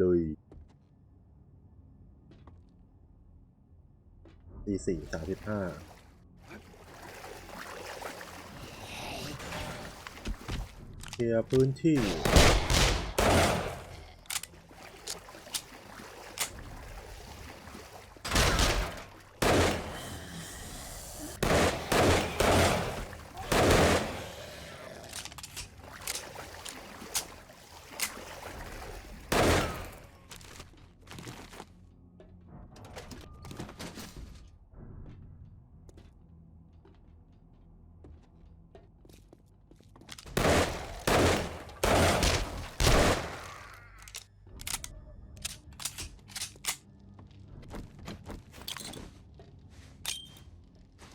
ลุยตีสี่สามสิบห้าเคลียร์พื้นที่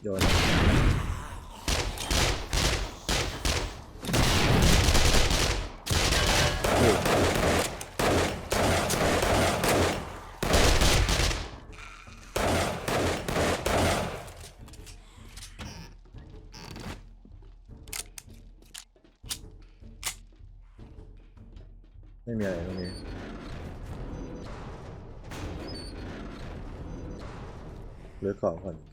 โยนไม่มีอะไรตรงนี้หลือของก่อน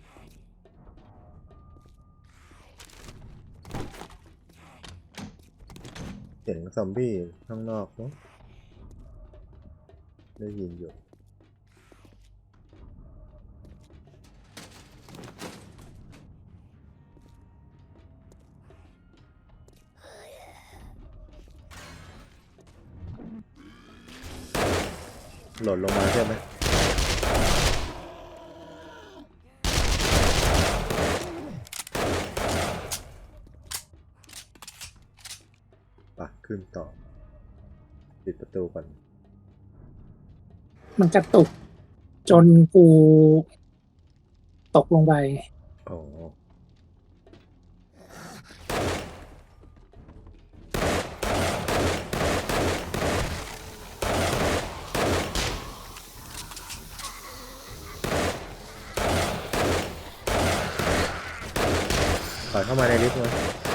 ซอมบี้ข้างนอกเนาะได้ยินอยู่หล่นลงมาใช่ไหมปะ ขึ้นต่อ ปิดประตูก่อน มันกระตุก จนกูตกลงไป อ๋อปล่อยเข้ามาในลิฟต์ไห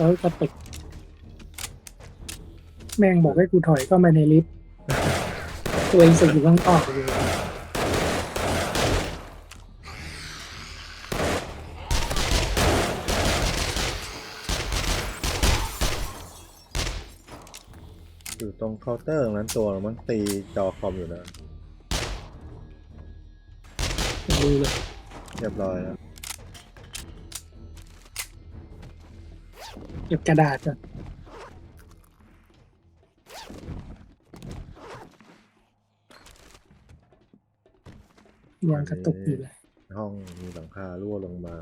เออกระตุกแม่งบอกให้กูถอยเข้ามาในลิฟต์ตัวเองสึกอยู่ข้างนอกอยู่อยู่ตรงเคาน์เตอร์ตรงนั้นตัวมันตีจอคอมอยู่นะดูเลย เรียบร้อยแล้ว เก็บกระดาษก่อนยังกระตุกอยู่เลย ห้องมีหลังคารั่วลงมา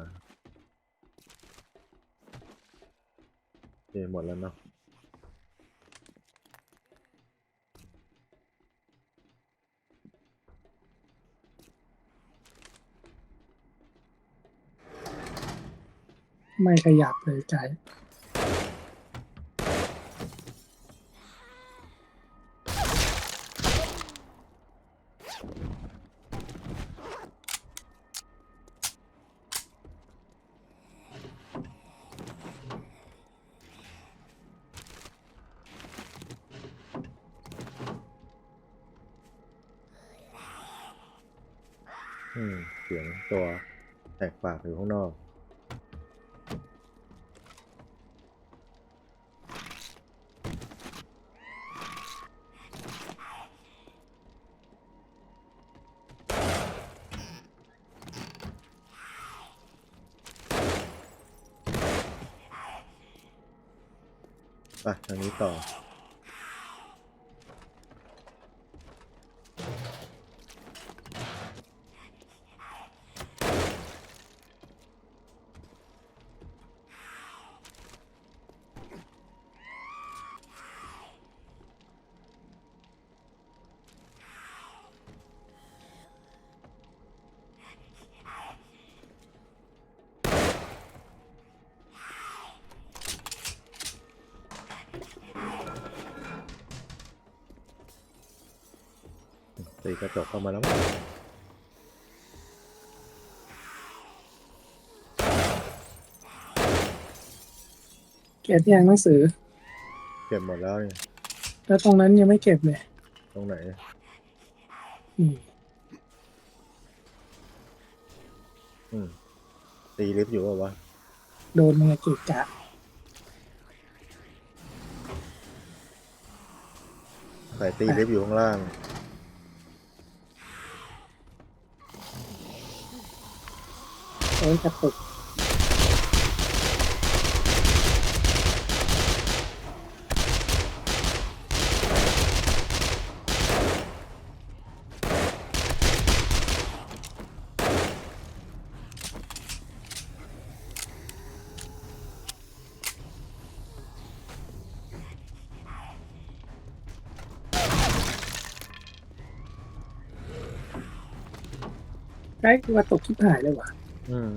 โอเคหมดแล้วเนาะไม่ขยับเลยใจ ตัวแตกปากอยู่ข้างนอก ตีกระจกเข้ามาแล้วมั้งเก็บยังหนังสือ เก็บหมดแล้วนี่แล้วตรงนั้นยังไม่เก็บเลย ตรงไหนนี่อืมตีลิฟต์อยู่เปล่าวะ โดนมือกิกะใส่ตีลิฟต์อยู่ข้างล่าง โอ้ยกระตุกได้กูกระตุกชิบหายเลยว่ะ อืม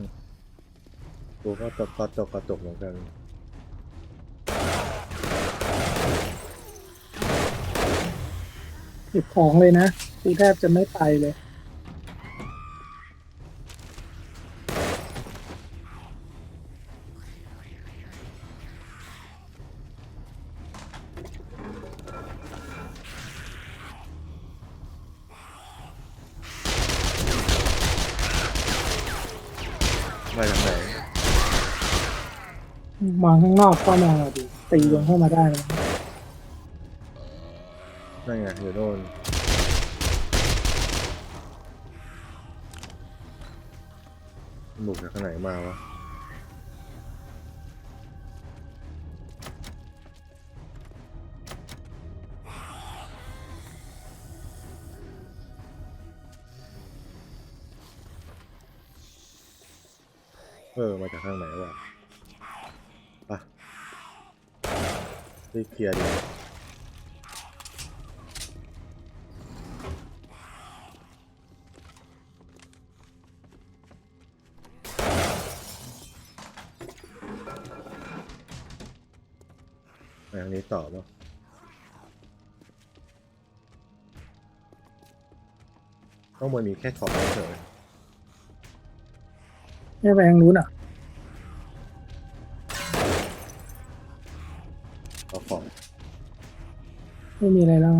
กูก็ตกกระตกกระตกเหมือนกันหยิบของเลยนะกูแทบจะไม่ไปเลย มาจากไหนมองข้างนอกก็มองเราดีตีลงเข้ามาได้เลยนั่นไงอยู่โน่นบุกจากข้างไหนมาวะ ออ มาจากข้างไหนวะไปะรีบเคลียร์ดิไปทางนี้ต่อป่ะต้องมันมีแค่ขอบเฉยไม่ไปทางนู้นอะ ไม่มีอะไรแล้ว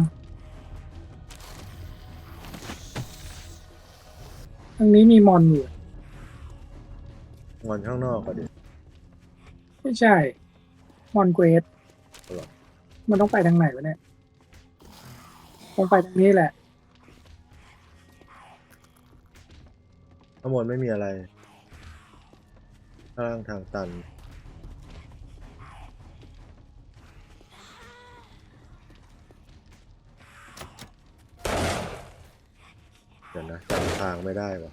ทางนี้มีมอนอยู่งอนข้างนอกก็ดิไม่ใช่ มอนเกรสหรอมันต้องไปทางไหนวะเนี่ยต้องไปทางนี้แหละข้างบนไม่มีอะไรข้างล่างทางตัน เดี๋ยวนะจำทางไม่ได้วะ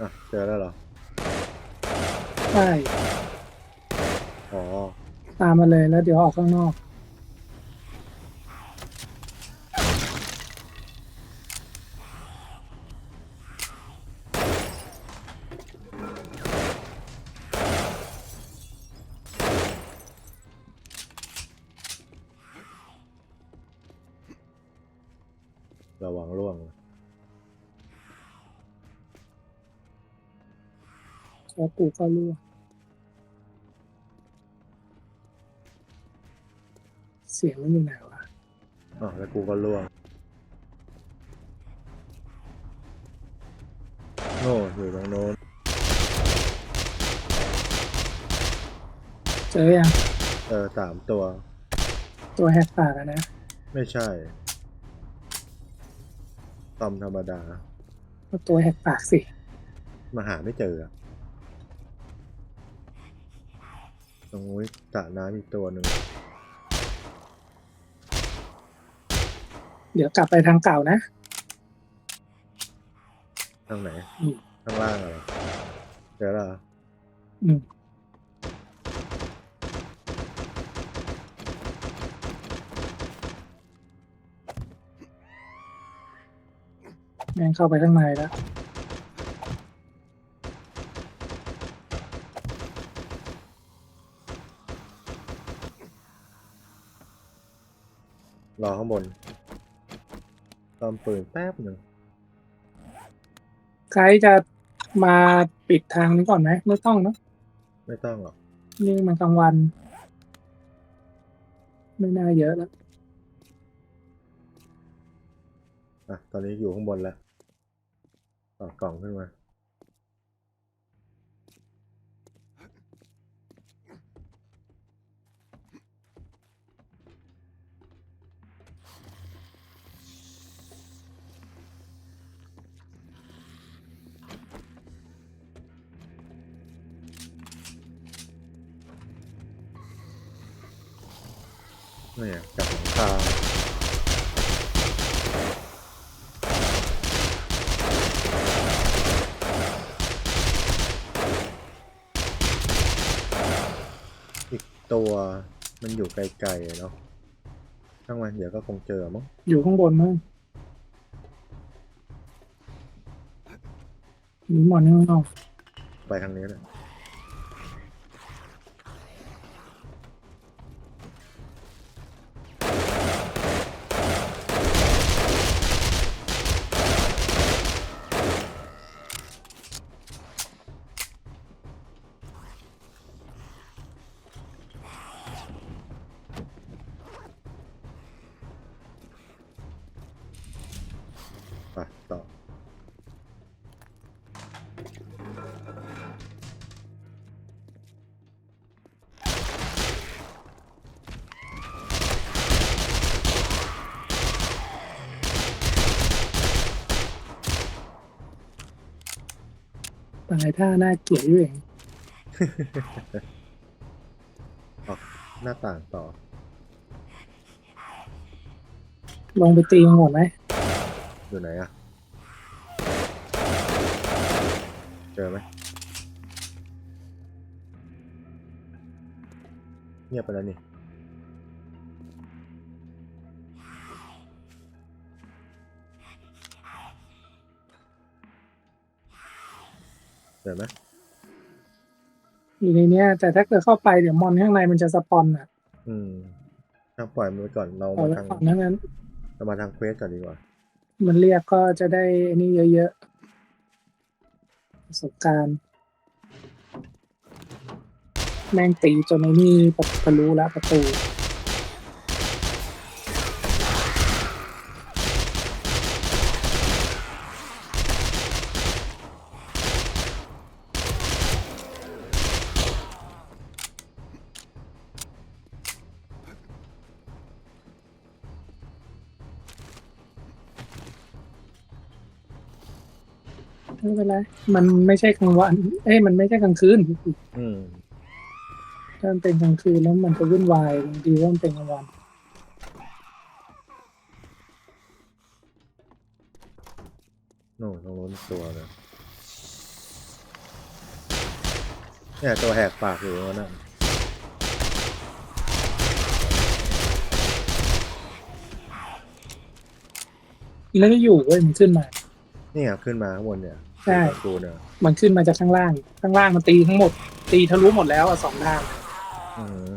อะเจอแล้วเหรอ ใช่อ๋อ ตามมาเลยแล้วเดี๋ยวออกข้างนอก กูก็รั่วเสียงมันอยู่ไหนวะอ๋อแล้วกูก็ร่วงโน่อยู่ตรงโน้นเจอยังเออสามตัว ตัวแหกปากอะนะไม่ใช่ตอมธรรมดาเอาตัวแหกปากสิ มาหาไม่เจออะ ตรงนู้นสระน้ำอีกตัวหนึ่งเดี๋ยวกลับไปทางเก่านะ ทางไหนอืม ข้างล่างอะไรเจอแล้วเหรออืมแม่งเข้าไปข้างในแล้ว รอข้างบนตอมปืนแป๊บหนึ่งใครจะมาปิดทางนี้ก่อนไหมไม่ต้องเนอะไม่ต้องหรอกนี่มันกลางวัน ไม่น่าเยอะแล้ว อะตอนนี้อยู่ข้างบนแล้วต่อกล่องขึ้นมา ตัวมันอยู่ไกลๆอะเนาะทั้งวันเดี๋ยวก็คงเจอมั้งอยู่ข้างบนมั้งมีหมอนข้างนอกไปทางนี้แหละ ตายท่าน่าเกลียดอยู่เองออกหน้าต่างต่อลงไปตีมันก่อนไหมอยู่ไหนอะเจอไหมเงียบไปแล้วนี่ เจอไหมอยู่ในเนี้ย แต่ถ้าเกิดเข้าไปเดี๋ยวมอนข้างในมันจะสปอนอะ อืมถ้าปล่อยมันไปก่อนเราเอามาไว้ทางก่อนนั้นนั้น เรามาทางเควสก่อนดีกว่า มันเรียกก็จะได้อันนี้เยอะๆประสบการณ์ แม่งตีจนไอ้นี่ประทะลุละประตู เป็นไร มันไม่ใช่กลางวัน เอ้ยมันไม่ใช่กลางคืนอืมถ้ามันเป็นกลางคืนแล้วมันจะวุ่นวายดีว่ามันเป็นกลางวันโน่นตรงนู้นตัวเลยเนี่ยตัวแหกปากอยู่ตรงนั้นนะแล้วก็อยู่เว้ยมันขึ้นมานี่ไงขึ้นมาข้างบนเนี่ย ใช่กูเนี่ยมันขึ้นมาจากข้างล่าง ข้างล่างมันตีทั้งหมด ตีทะลุหมดแล้วอะสองด้านอืม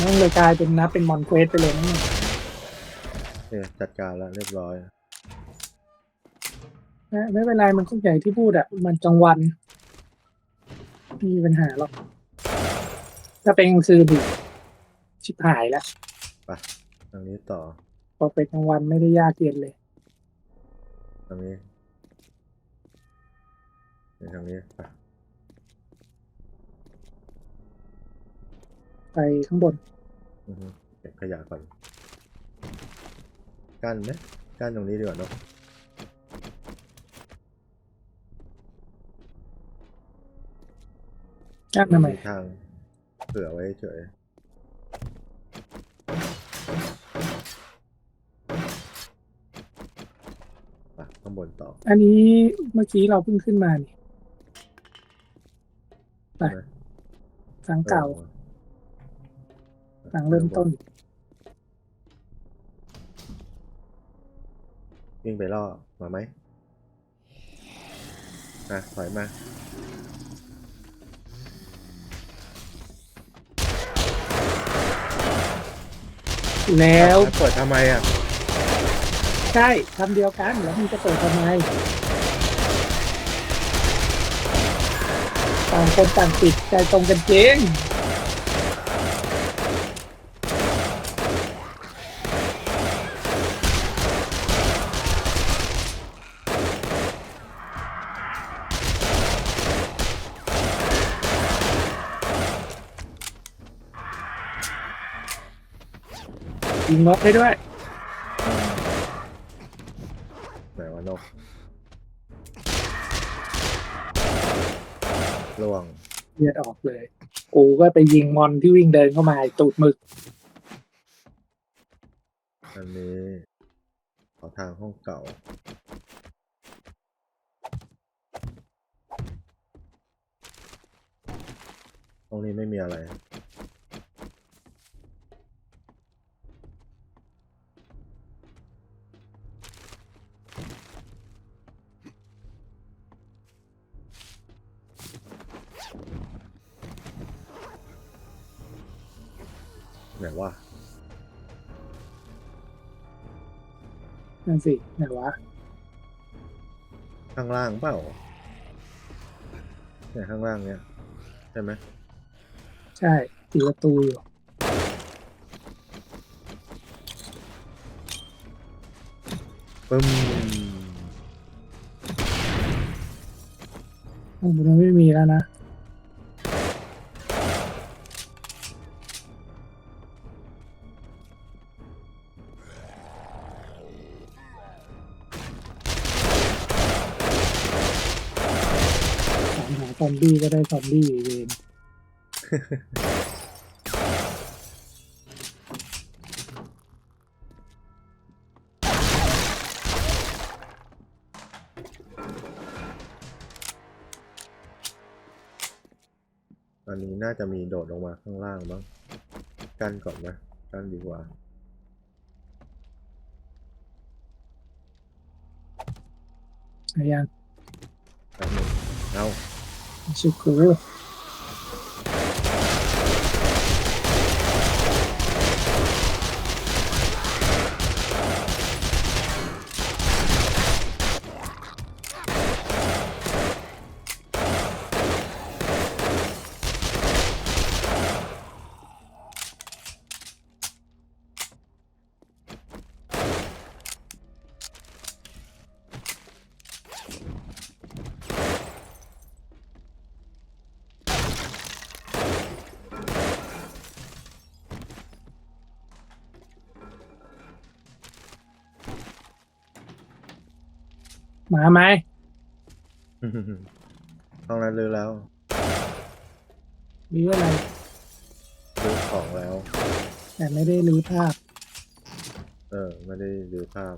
นั่นเลยกลายเป็นนับเป็นมอนเควสไปเลยนะเนี่ยเนี่ยจัดการแล้วเรียบร้อย นะไม่เป็นไรมันก็ใหญ่ที่พูดอะ มันกลางวันไม่มีปัญหาหรอก ถ้าเป็นกลางคืนดิชิบหายแล้วไปทางนี้ต่อ พอเป็นกลางวันไม่ได้ยากเย็นเลย ทางนี้ไปทางนี้ไปไปข้างบนอือฮึเก็บขยะก่อนกั้นไหมกั้นตรงนี้ดีกว่าเนาะกั้นทำไม ทางเผื่อไว้เฉยไปข้างบนต่ ออันนี้เมื่อกี้เราเพิ่งขึ้นมานี่ไปใช่ไหมครั้งเก่าออครั้งเริ่มต้น วิ่งไปล่อมาไหมอะถอยมาแล้วเปิดทำไมอะ ใช่ทำเดียวกันแล้วมึงจะเปิดทำไมต่างคนต่างติดใจตรงกันจริงยิงนกได้ด้วย ไหนวะนกล่วง เลือดออกเลย กูก็ไปยิงมอนที่วิ่งเดินเข้ามาไอ้ตูดหมึก อันนี้ ขอทางห้องเก่าตรงนี้ไม่มีอะไร นั่นสิไหนวะ ข้างล่างเปล่าเนี่ยข้างล่างเนี่ยใช่ไหมใช่ตีประตูอยู่ปึ้มข้างบนมันไม่มีแล้วนะ บี้ก็ได้ซอมบี้เวนอันนี้น่าจะมีโดดลงมาข้างล่างบ้างกั้นก่อนนะกั้นดีกว่าใช่ยัง แป๊บนึงเอา ชิคู มาไหมห้องนั้นรื้อแล้วมีอะไรรื้อของแล้ว แต่ไม่ได้รื้อภาพ เออ ไม่ได้รื้อภาพ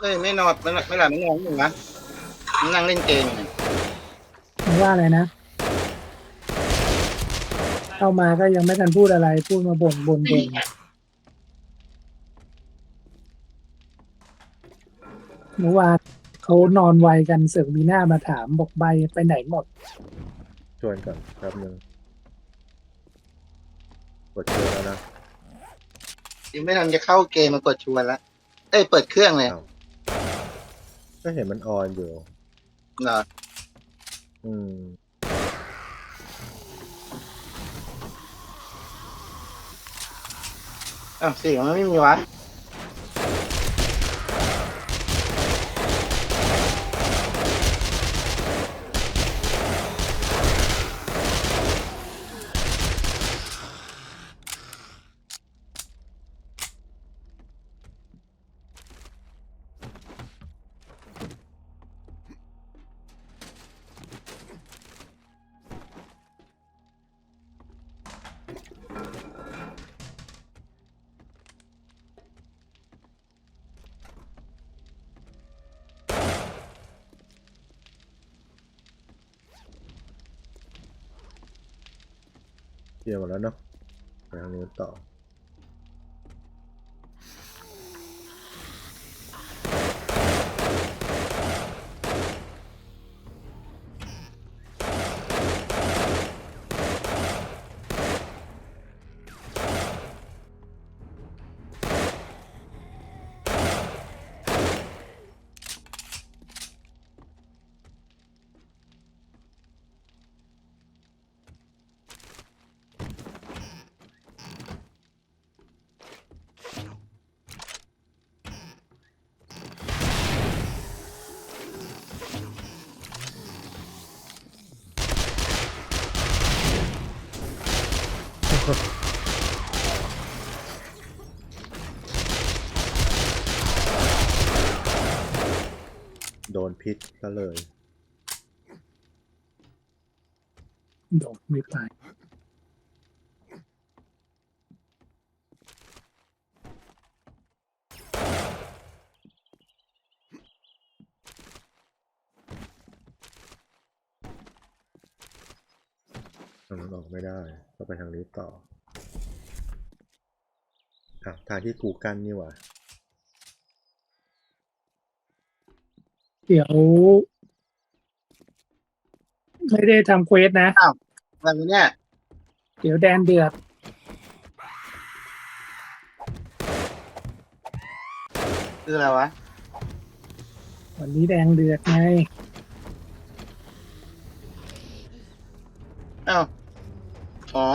เอ้ยไม่นอนไม่หลับไม่หลับไม่นอนอยู่นะนั่งเล่นเกมอยู่มันว่าอะไรนะ เข้ามาก็ยังไม่ทันพูดอะไรพูดมาบ่นบ่นบ่น เมื่อวานเขานอนไวกันเสือกมีหน้ามาถามบอกใบไปไหนหมด ชวนก่อนแป๊บนึงกดเชิญแล้วนะ ยังไม่ทันจะเข้าเกมมากดชวนละเอ้ยเปิดเครื่องเลยอ้าวก็เห็นมันออนอยู่ เหรออืม อ้าวเสียงมันไม่มีวะ เคลียร์หม ดแล้วเนาะไปทางนู้นต่อโดนพิษก็เลยโดดไม่ไปทางนั้นออกไม่ได้ ก็ไปทางนี้ต่อ อะ ทางที่กูกันนี่หว่า เดี๋ยว ไม่ได้ทำเควสนะ อะไรวะเนี่ยเดี๋ยวแดนเดือด คืออะไรวะวันนี้แดงเดือดไง อ้าวอ๋อ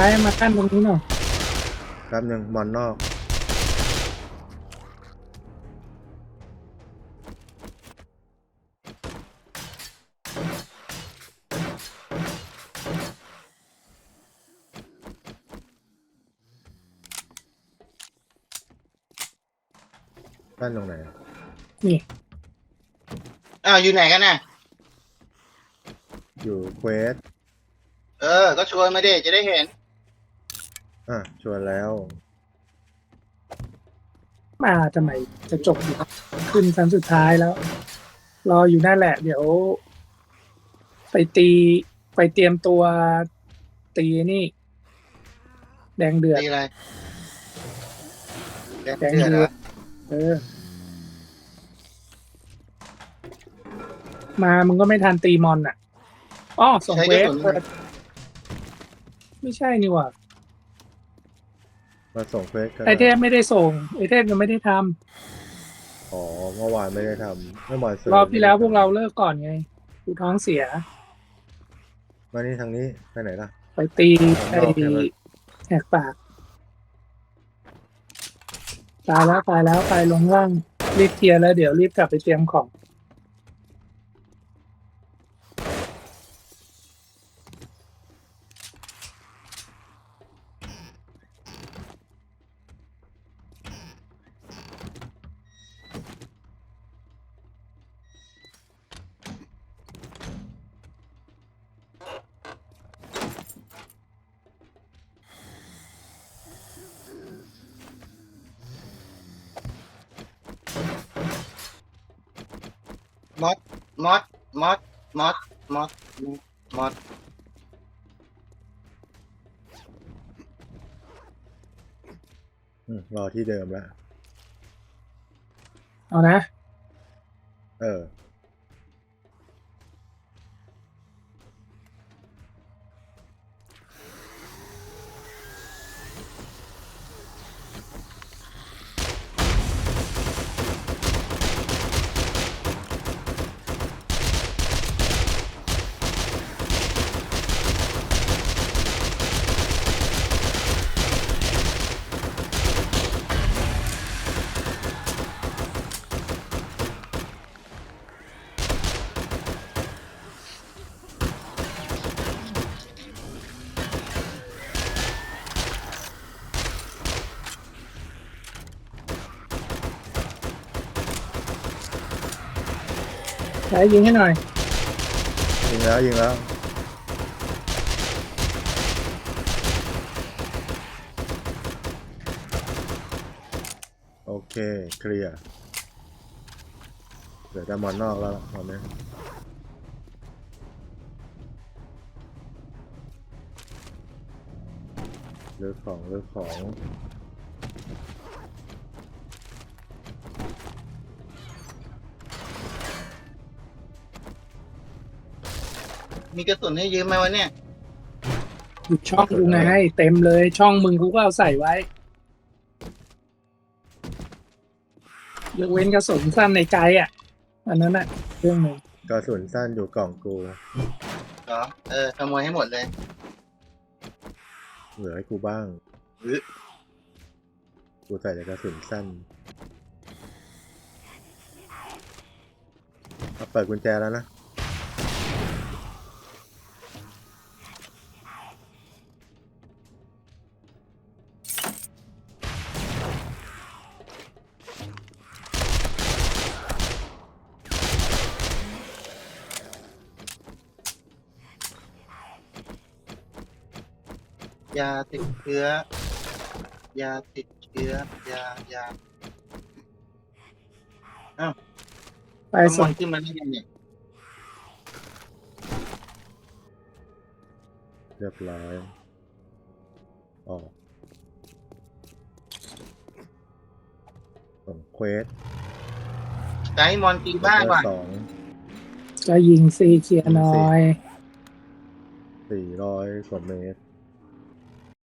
ใช้มากั้นตรงนี้หน่อยแป๊บหนึ่งบอลนอกด้านตรงไหนอะนี่อ้าวอยู่ไหนกันน่ะ อยู่เควส เออ ก็ชวนมาดิจะได้เห็น อะชวนแล้ว มาทำไมจะจบอยู่ขึ้นครั้งสุดท้ายแล้ว รออยู่นั่นแหละ เดี๋ยว ไปตีไปเตรียมตัวตีนี่ แดงเดือด ตีอะไรแดงแดงเดือดเดืเหรออดเออ มามึงก็ไม่ทันตีมอนอะอ๋อส่งเวฟไม่ใช่นี่หว่า มาส่งเควสกันไอเทพไม่ได้ส่งไอเทพยังไม่ได้ทำอ๋อเมื่อวานไม่ได้ทำเมื่อวานซื้อรอบที่แล้วพวกเราเลิกก่อนไงกูท้องเสีย มานี่ทางนี้ไปไหนล่ะ ไปตีไอข้างนอกใช่ไหมแหกปากตายแล้วตายแล้วไปลงล่างรีบเคลียร์แล้วเดี๋ยวรีบกลับไปเตรียมของ มอดมอดมอดมอดมอดอืมรอที่เดิมแล้วเอานะ เออ ใช้ยิงให้หน่อยยิงแล้วยิงแล้วโอเคเคลียร์เหลือแต่มอนนอกแล้วล่ะตอนนี้เลือกของเลือกของ มีกระสุนให้ยืมไหมวะเนี่ยหยุดช่องกูไงเต็มเลยช่องมึงกูก็เอาใส่ไว้ยกเว้นกระสุนสั้นในใจอะ อันนั้นน่ะเรื่องหนึ่งกระสุนสั้นอยู่กล่องกู เหรอเออขโมยให้หมดเลยเหลือให้กูบ้างหรือกูใส่แต่กระสุนสั้นเอาเปิดกุญแจแล้วนะ ยาติดเชื้อยาติดเชื้อยายาไปน้ำส่มังนขึ้นมาได้ยังเนี่ยเรียบร้อยออกส่งเควสไกด์มอนตีบ้านว่ะสอง จะยิงซีเคลียร์น้อย สี่ร้อยกว่าเมตร